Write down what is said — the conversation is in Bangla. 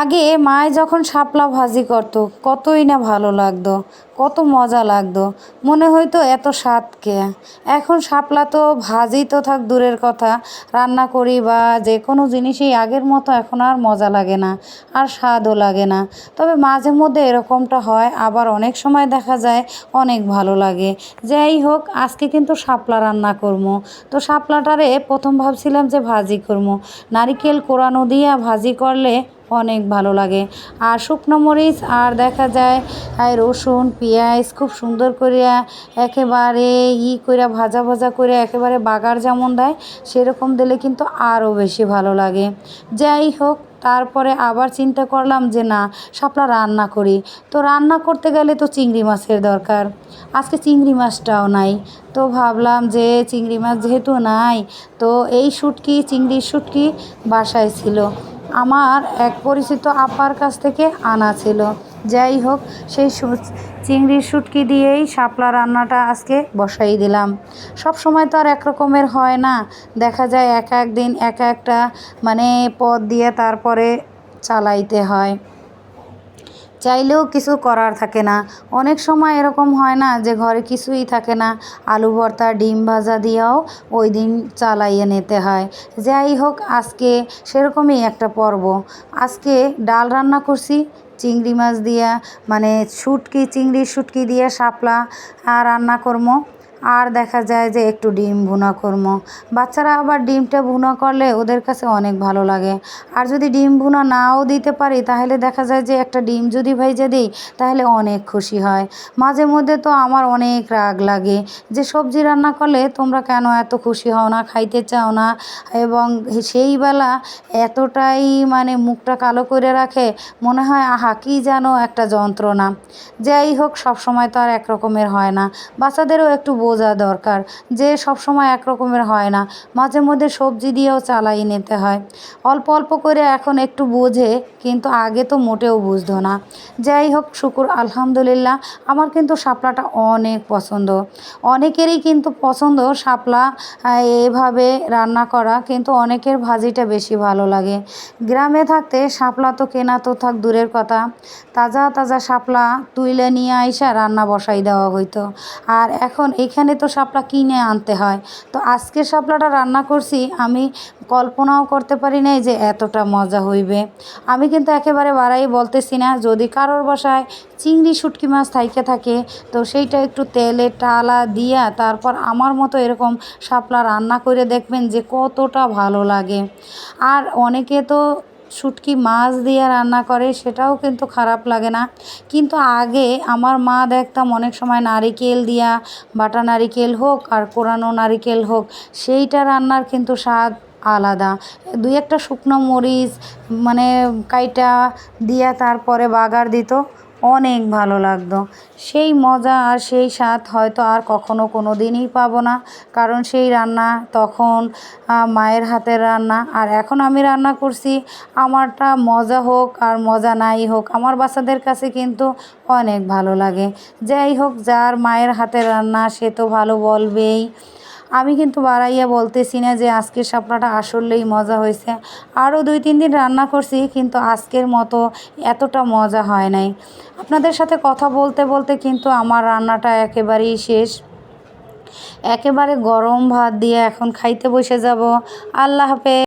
আগে মায়ে যখন শাপলা ভাজি করতো, কতই না ভালো লাগতো, কত মজা লাগতো। মনে হইতো এত স্বাদ কে। এখন শাপলা তো ভাজি তো থাক দূরের কথা, রান্না করি বা যে কোনো জিনিসই আগের মতো এখন আর মজা লাগে না, আর স্বাদও লাগে না। তবে মাঝে মধ্যে এরকমটা হয়, আবার অনেক সময় দেখা যায় অনেক ভালো লাগে। যাই হোক, আজকে কিন্তু শাপলা রান্না করব। তো শাপলাটারে প্রথম ভাবছিলাম যে ভাজি করব। নারিকেল কোরানো দিয়া ভাজি করলে অনেক ভালো লাগে। আর শুকনো মরিচ আর দেখা যায় রসুন, পেঁয়াজ খুব সুন্দর করিয়া একেবারে ই কইরা ভাজা ভাজা করে একেবারে বাগার যেমন দেয়, সেরকম দিলে কিন্তু আরও বেশি ভালো লাগে। যাই হোক, তারপরে আবার চিন্তা করলাম যে না, শাপলা রান্না করি। তো রান্না করতে গেলে তো চিংড়ি মাছের দরকার। আজকে চিংড়ি মাছটাও নাই। তো ভাবলাম যে চিংড়ি মাছ যেহেতু নাই, তো এই শুটকি, চিংড়ির শুটকি বাসায় ছিল। আমার এক পরিচিত আপার কাছ থেকে আনা ছিল। যাই হোক, সেই চিংড়ির সুটকি দিয়েই শাপলা রান্নাটা আজকে বসাই দিলাম। সব সময় তো আর একরকমের হয় না। দেখা যায় এক এক দিন এক একটা মানে পদ দিয়ে তারপরে চালাইতে হয়। চাইলেও কিছু করার থাকে না। অনেক সময় এরকম হয় না যে ঘরে কিছুই থাকে না। আলু ভর্তা, ডিম ভাজা দিয়েও ওই দিন চালাইয়ে নিতে হয়। যাই হোক, আজকে সেরকমই একটা পর্ব। আজকে ডাল রান্না করছি, চিংড়ি মাছ দিয়া মানে শুটকি চিংড়ি শুটকি দিয়ে শাপলা রান্না করব। আর দেখা যায় যে একটু ডিম ভুনা করব বাচ্চারা আবার ডিমটা ভুনা করলে ওদের কাছে অনেক ভালো লাগে। আর যদি ডিম ভুনা নাও দিতে পারি, তাহলে দেখা যায় যে একটা ডিম যদি ভেজে দিই, তাহলে অনেক খুশি হয়। মাঝে মধ্যে তো আমার অনেক রাগ লাগে যে সবজি রান্না করলে তোমরা কেন এত খুশি হও না, খাইতে চাও না? এবং সেই বেলা এতটাই মানে মুখটা কালো করে রাখে, মনে হয় আহা, কী যেন একটা যন্ত্রণা। যাই হোক, সবসময় তো আর এক রকমের হয় না। বাচ্চাদেরও একটু বোঝা দরকার যে সব সময় এক রকমের হয় না। মাঝে মধ্যে সবজি দিয়েও চালাই নিতে হয়। অল্প অল্প করে এখন একটু বোঝে, কিন্তু আগে তো মোটেও বুঝতো না। যাই হোক, শুকুর, আলহামদুলিল্লাহ, আমার কিন্তু শাপলাটা অনেক পছন্দ। অনেকেরই কিন্তু পছন্দ শাপলা এভাবে রান্না করা, কিন্তু অনেকের ভাজিটা বেশি ভালো লাগে। গ্রামে থাকতে শাপলা তো কেনা তো থাক দূরের কথা। তাজা তাজা শাপলা তুইলে নিয়ে আইসা রান্না বসাই দেওয়া হইতো। আর এখন এখানে তো শাপলা কিনে আনতে হয়। তো আজকে শাপলাটা রান্না করছি, আমি কল্পনাও করতে পারি নাই যে এতটা মজা হইবে। আমি কিন্তু একেবারে বাড়াই বলতেছি না, যদি কারোর বাসায় চিংড়ি শুটকি মাছ থাইকে থাকে, তো সেইটা একটু তেলে টালা দিয়া তারপর আমার মতো এরকম শাপলা রান্না করে দেখবেন যে কতটা ভালো লাগে। আর অনেকে তো শুটকি মাছ দিয়ে রান্না করে সেটাও কিন্তু খারাপ লাগে না। কিন্তু আগে আমার মা দেখতাম অনেক সময় নারিকেল দিয়া বাটা নারিকেল হোক আর কোরানো নারিকেল হোক, সেইটা রান্নার কিন্তু স্বাদ আলাদা। দুই একটা শুকনো মরিচ মানে কাইটা দিয়া তারপরে বাগার দিত। অনেক ভালো লাগতো। সেই মজা আর সেই স্বাদ হয়তো আর কখনো কোনো দিনই পাবো না। কারণ সেই রান্না তখন মায়ের হাতের রান্না। আর এখন আমি রান্না করছি, আমারটা মজা হোক আর মজা নাই হোক, আমার বাচ্চাদের কাছে কিন্তু অনেক ভালো লাগে। যাই হোক, যার মায়ের হাতের রান্না সে তো ভালো বলবেই। আমি কিন্তু বাড়াইয়া বলতেছি না যে আজকের শাপলাটা আসলেই মজা হয়েছে। আরও দুই, তিন দিন রান্না করছি, কিন্তু আজকের মতো এতটা মজা হয় নাই। আপনাদের সাথে কথা বলতে বলতে কিন্তু আমার রান্নাটা একেবারেই শেষ। একেবারে গরম ভাত দিয়ে এখন খাইতে বসে যাব। আল্লাহ হাফেজ।